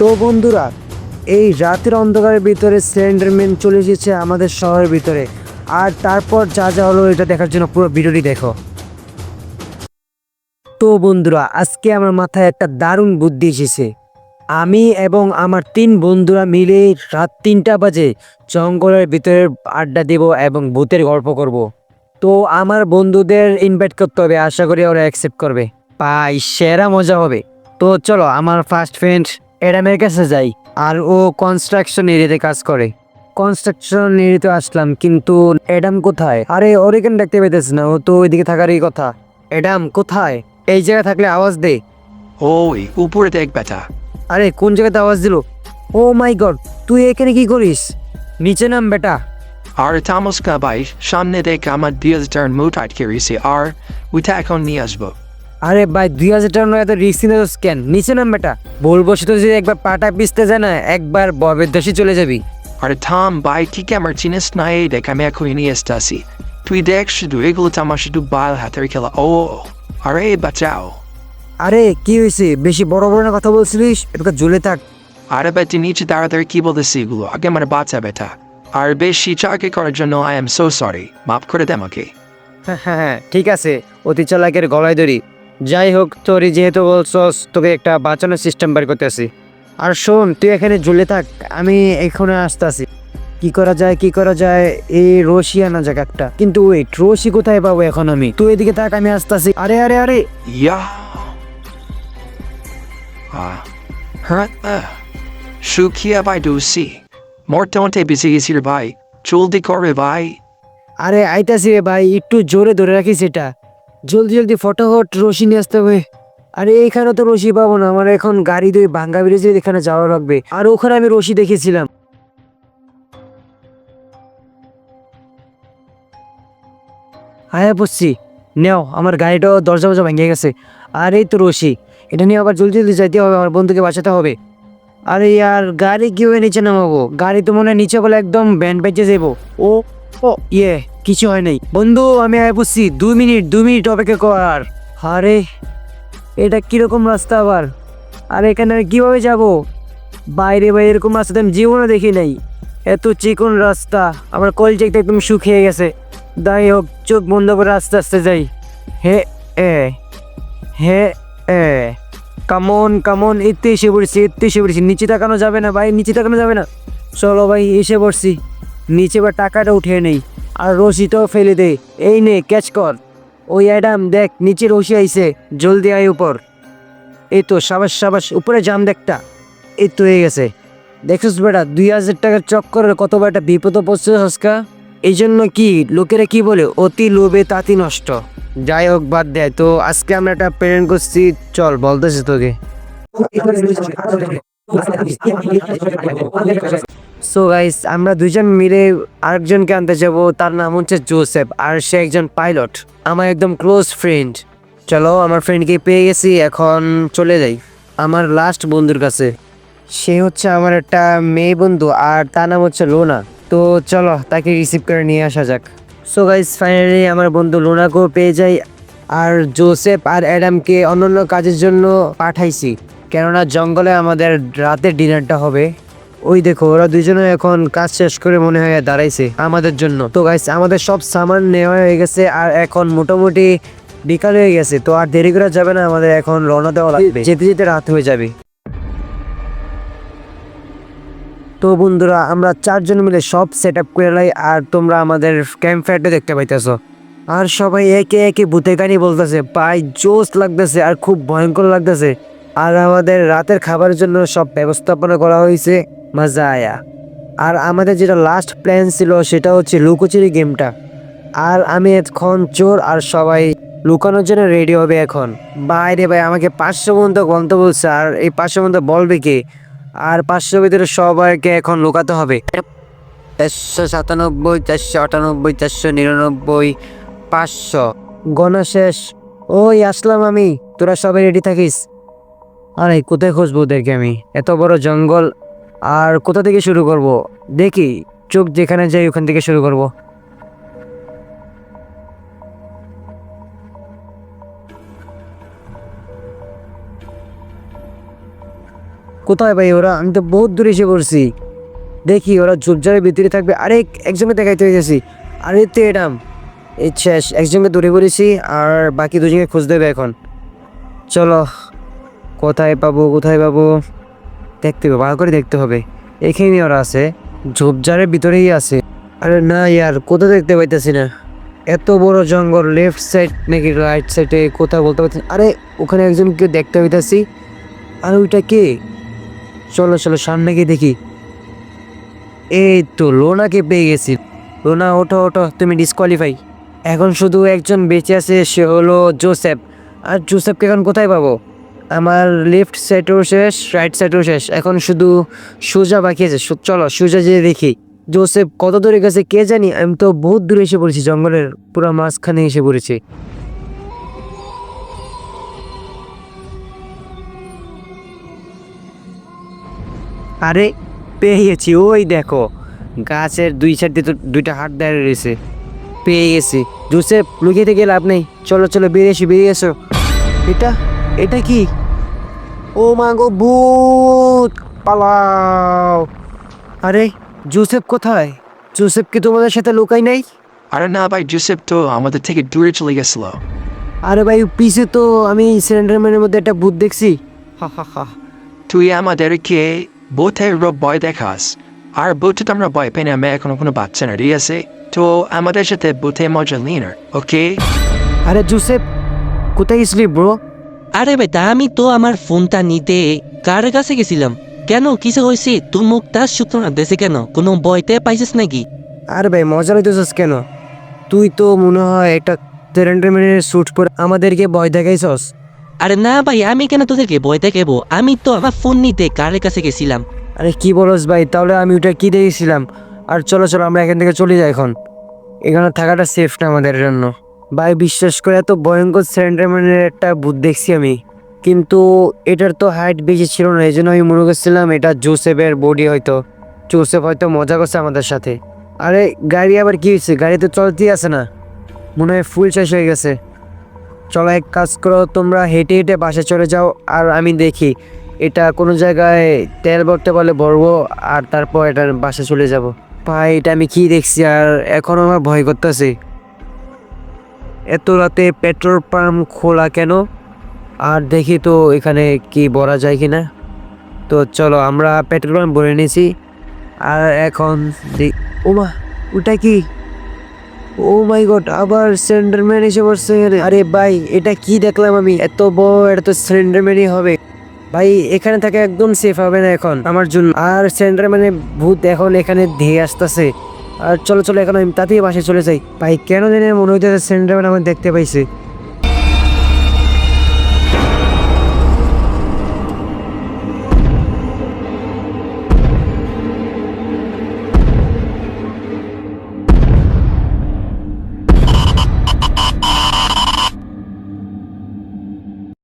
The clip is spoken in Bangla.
তো বন্ধুরা, এই রাতের অন্ধকারের ভিতরে স্লেন্ডারম্যান চলে এসেছে আমাদের শহরের ভিতরে। আর তারপর যা যা হলো এটা দেখার জন্য পুরো ভিডিওটি দেখো। তো বন্ধুরা, আজকে আমার মাথায় একটা দারুণ বুদ্ধি এসেছে। আমি এবং আমার তিন বন্ধুরা মিলে রাত তিনটা বাজে জঙ্গলের ভিতরে আড্ডা দেব এবং ভূতের গল্প করব। তো আমার বন্ধুদের ইনভাইট করতে হবে, আশা করি ওরা অ্যাকসেপ্ট করবে। পাই সেরা মজা হবে। তো চলো, আমার ফার্স্ট ফ্রেন্ড এডামের কাছে যাই। আর ও কনস্ট্রাকশন এরিয়াতে কাজ করে। কনস্ট্রাকশন এরিয়াতে আসলাম কিন্তু এডাম কোথায়? আরে ওর এখানে দেখতে পেতেছ না ও তো ওইদিকে থাকারই কথা। এডাম কোথায়? এই জায়গায় থাকলে আওয়াজ দে। ওই উপরে দেখ বেটা। আরে কোন জায়গাতে আওয়াজ দিল? ও মাই গড তুই এখানে কি করিস? নিচে নাম বেটা। আর তামস কাবাই সামনে দেখ আমার ডিয়াজটার মুট আটকে রয়েছে আর ওইটা এখন নিয়ে আসব। আরে ভাই দুই হাজার টাকা নয় এত রিক্স নিতে স্ক্যান নিচে নাম বেটা। বলব সে তো যদি একবার পাটা পিসতে যায় না একবার ববের দেশে চলে যাবি। আর থাম ভাই ঠিক আমার চিনিস? না এই দেখ আমি এখন নিয়ে আসতেছি তুই দেখ শুধু এগুলো তো আমার শুধু বাল হাতের খেলা। ও আরে বাঁচাও। আরে কি হয়েছে? বেশি বড় বড় না কথা বলছিলিস? এটা ঝুলে থাক। আরে বেটি নিচে দাঁড়াতে কি বলতেছি এগুলো? আগে আমার বাচ্চা বেটা। আর বেশি চাকরি করার জন্য আই এম সো সরি মাফ করে দে আমাকে। হ্যাঁ হ্যাঁ হ্যাঁ ঠিক আছে। অতি চালাকের গলায় ধরি। যাই হোক তোর যেহেতু বলছস তোকে একটা বাঁচানোর সিস্টেম বের করতে আসি আর শোন তুই এখানে ঝুলে থাক আমি এখানে আসতে আসি কি করা যায় কি করা যায় এই রশি আনা যাক একটা। কিন্তু ওয়েট রশি কোথায় পাবো এখন আমি? তুই এদিকে থাক আমি আসতে আসি আরে আরে আরে! ইয়া! by Dusi. Mortonte busy is here by. Chuldi Kore by. আরে আইতাছি রে ভাই একটু জোরে ধরে রাখিস এটা। জলদি জলদি, ফটোফট রশি নিয়ে আসতে হবে। আরে, এখানে তো রশি পাবো না। আমার এখন গাড়ি দুই ভাঙ্গা ব্রিজে এখানে যাওয়া লাগবে। আর ওখানে আমি রশি দেখেছিলাম। হ্যাঁ বুঝছি নেও, আমার গাড়িটাও দরজা ফরজা ভেঙে গেছে। আর এই তো রশি। এটা নিয়ে আবার জলদি জলদি যাইতে হবে। আমার বন্ধুকে বাঁচাতে হবে। আরে ইয়ার, গাড়ি কীভাবে নিচে নামাবো? গাড়ি তো মনে হয় নিচে বলে একদম ব্যান্ড বেঁচে যাব ও ও ইয়ে। কিছু হয় নাই। বন্ধু, আমি আয় বুঝছি, দু মিনিট দু মিনিট অপেক্ষা কর। আরে, এটা কীরকম রাস্তা আবার? আর, এখানে আমি কীভাবে যাব? বাইরে বাইরে এরকম রাস্তা আমি জীবনে দেখি নাই। এত চিকন রাস্তা, আমার কলচেকটা একদম শুকিয়ে গেছে। যাই হোক, চোখ বন্ধ করে আস্তে আস্তে যাই। হে, এ হে, এ কামন কামন এতে এসে পড়েছি, এতে এসে পড়েছি। নিচে তাকানো যাবে না ভাই, নিচে তাকানো যাবে না। চলো ভাই, এসে পড়ছি। নিচে বা টাকাটা উঠিয়ে নেই। আর রশিটাও ফেলে দে। এই নে, ক্যাচ কর। ওই অ্যাডাম, দেখ, নিচে রশি আইছে, জলদি আয় উপর। এই তো, সাবাস সাবাস, উপরে জাম দেখটা এই তো হয়ে গেছে। দেখছিস বেটা, দুই হাজার টাকার চক্করের কত একটা বিপদ পড়ছে হসকা এই জন্য কি, লোকেরা কি বলে, অতি লোভে তাঁতি নষ্ট। যাই হোক, বাদ দেয় তো আজকে আমরা একটা প্রেরণ করছি। চল, বলতেছি তোকে। সো গাইস আমরা দুইজন মিলে আরেকজনকে আনতে যাব। তার নাম হচ্ছে জোসেফ আর সে একজন পাইলট। আমার একদম ক্লোজ ফ্রেন্ড। চলো, আমার ফ্রেন্ডকে পেয়ে গেছি, এখন চলে যাই। আমার লাস্ট বন্ধুর কাছে। সে হচ্ছে আমার একটা মেয়ে বন্ধু আর তার নাম হচ্ছে লোনা। তো চলো, তাকে রিসিভ করে নিয়ে আসা যাক। সো গাইস ফাইনালি আমার বন্ধু লোনাকেও পেয়ে যাই আর জোসেফ আর অ্যাডামকে অন্যান্য কাজের জন্য পাঠাইছি। কেননা জঙ্গলে আমাদের রাতের ডিনারটা হবে। ওই দেখো ওরা দুজনে এখন কাজ শেষ করে মনে হয় দাঁড়াইছে আমাদের জন্য। তো গাইস আমাদের সব সামান নেওয়া হয়ে গেছে আর এখন মোটামুটি বিকাল হয়ে গেছে তো আর দেরি করা যাবে না আমাদের এখন রওনা দেওয়া লাগবে। যেতে যেতে রাত হয়ে যাবে। তো বন্ধুরা আমরা চারজন মিলে সব সেট আপ করে লাই আর তোমরা আমাদের ক্যাম্প ফায়ারটা দেখতে পাইতেছো। আর সবাই একে একে ভূতে কানি বলতেছে পাই জোস লাগতেছে আর খুব ভয়ঙ্কর লাগতেছে। আর আমাদের রাতের খাবারের জন্য সব ব্যবস্থাপনা করা হয়েছে। মজা আয়া আর আমাদের যেটা লাস্ট প্ল্যান ছিল সেটা হচ্ছে লুকোচুরি গেমটা। আর আমি এখন চোর আর সবাই লুকানোর জন্য রেডি হবে এখন। বাইরে ভাই, আমাকে পাঁচশো পর্যন্ত গন্ত বলছে আর এই পাঁচশো পর্যন্ত বলবে কে? আর পাঁচশো ভিতরে সবাইকে এখন লুকাতে হবে। চারশো সাতানব্বই, চারশো আটানব্বই, চারশো নিরানব্বই, পাঁচশো। গণা শেষ। ওই, আসলাম আমি। তোরা সবাই রেডি থাকিস। আরে, কোথায় খুঁজবো ওদেরকে আমি? এত বড় জঙ্গল। আর কোথা থেকে শুরু করব? দেখি, চোখ যেখানে যাই ওখান থেকে শুরু করব। কোথায় ভাই ওরা? আমি তো বহুত দূরে এসে পড়ছি। দেখি, ওরা ঝোপঝাড়ের ভিতরে থাকবে। আরে, একজনকে দেখাইতে হয়ে গেছি আরে, তো এরাম এই শেষ, একজনকে দূরে পড়েছি আর বাকি দুজনকে খোঁজ দেবে এখন। চলো, কোথায় পাবো কোথায় পাবো? দেখতে হবে, ভালো করে দেখতে হবে। এখানে ওরা আছে। ঝোপঝাড়ের ভিতরেই আছে। আরে না ইয়ার, কোথাও দেখতে পাইতেছি না। এত বড় জঙ্গল লেফট সাইড নাকি রাইট সাইডে কোথাও বলতে পারছি আরে, ওখানে একজনকে দেখতে পাইতেছি। আর ওইটা কে? চলো চলো, সামনে গিয়ে দেখি। এই তো, লোনাকে পেয়ে গেছি। লোনা, ওঠো ওঠো, তুমি ডিসকোয়ালিফাই এখন শুধু একজন বেঁচে আছে, সে হলো জোসেফ। আর জোসেফকে এখন কোথায় পাবো? আমার লেফট সাইডও শেষ রাইট সাইডও শেষ। এখন শুধু সোজা বাকি আছে। চলো, সোজা যেয়ে দেখি। জোসেফ কত দূরে গেছে কে জানি, আমি তো বহুত দূরে এসে পড়েছি, জঙ্গলের পুরো মাঝখানে এসে পড়েছি। আরে পেয়ে গেছি ওই দেখো। গাছের দুই সাইড দিয়ে তো দুইটা হাত দাঁড়িয়ে রয়েছে। পেয়ে গেছি জোসেফ, লুকিয়ে থেকে লাভ নেই। চলো চলো, বেরিয়ে এসো বেরিয়ে এসো। এটা এটা কি? ও মা গো ভূত! পালাও! আরে জোসেফ কোথায়? জোসেফ কি তোমাদের সাথে লুকাই নাই? আরে না ভাই জোসেফ তো আমাদের থেকে দূরে চলে গেছিল। আরে ভাই পিছে তো আমি সিলিন্ডারম্যানের মধ্যে একটা ভূত দেখছি। হা হা হা। তুই আমাদেরকে রব ভয় দেখাস। আর বোটে তো আমরা ভয় পাই না আমি এখনও কোনো বাচ্চা না ঠিক আছে? তো আমাদের সাথে বোটে মজা লিনার ওকে? আরে জোসেফ কোথায় গেছিলি ব্রো? আরে বেটা আমি তো আমার ফোনটা নিতে কার কাছে গেছিলাম? কেন কিছু হয়েছে? তোর মুখটা শুকনো দেশে কেন? কোনো বইতে পাইছিস নাকি? আরে ভাই মজা লইতেছিস কেন? তুই তো মনে হয় একটা সিলিন্ডারম্যানের স্যুট পরে আমাদেরকে ভয় দেখাইছস। আরে না ভাই আমি কেন তোদেরকে বই দেখাবো? আমি তো আমার ফোন নিতে কার কাছে গেছিলাম? আরে কি বলস ভাই তাহলে আমি ওটা কি দেখেছিলাম? আর চলো চলো আমরা এখান থেকে চলে যাই এখন। এখানে থাকাটা সেফ না আমাদের জন্য। ভাই, বিশ্বাস করে এত ভয়ঙ্কর সিলিন্ডারম্যানের একটা ভূত দেখছি আমি। কিন্তু এটার তো হাইট বেশি ছিল না, এই জন্য আমি মনে করছিলাম এটা জোসেফের বডি হয়তো। জোসেফ হয়তো মজা করছে আমাদের সাথে। আরে, গাড়ি আবার কি হয়েছে? গাড়ি তো চলতেই আছে না। মনে হয় ফুল শেষ হয়ে গেছে। চলো এক কাজ করো, তোমরা হেঁটে হেঁটে বাসে চলে যাও, আর আমি দেখি। এটা কোনো জায়গায় তেল ভরতে পারলে ভরবো, আর তারপর এটা বাসে চলে যাব। ভাই, এটা আমি কি দেখছি? আর এখন আমার ভয় করতেছে। এত রাতে পেট্রোল পাম্প খোলা কেন? আর দেখি তো এখানে কি ভরা যায় কি না তো চলো আমরা পেট্রোল পাম্প ভরে নিয়েছি আর এখন ওমা, ওটা কি? ও মাই গড, আবার সিলিন্ডারম্যান এসে পড়ছে আরে ভাই, এটা কি দেখলাম আমি? এত বড় এটা তো সিলিন্ডারম্যানই হবে। ভাই, এখানে থাকা একদম সেফ হবে না এখন, আমার জন্য। আর সিলিন্ডারম্যানে ভূত এখন এখানে ধেয়ে আসতেছে। আর চলো চলো, এখন আমি তাতেই বাসে চলে যাই। ভাই, কেন জানি মনে হইতে সিলিন্ডারম্যান আমি দেখতে পাইছে।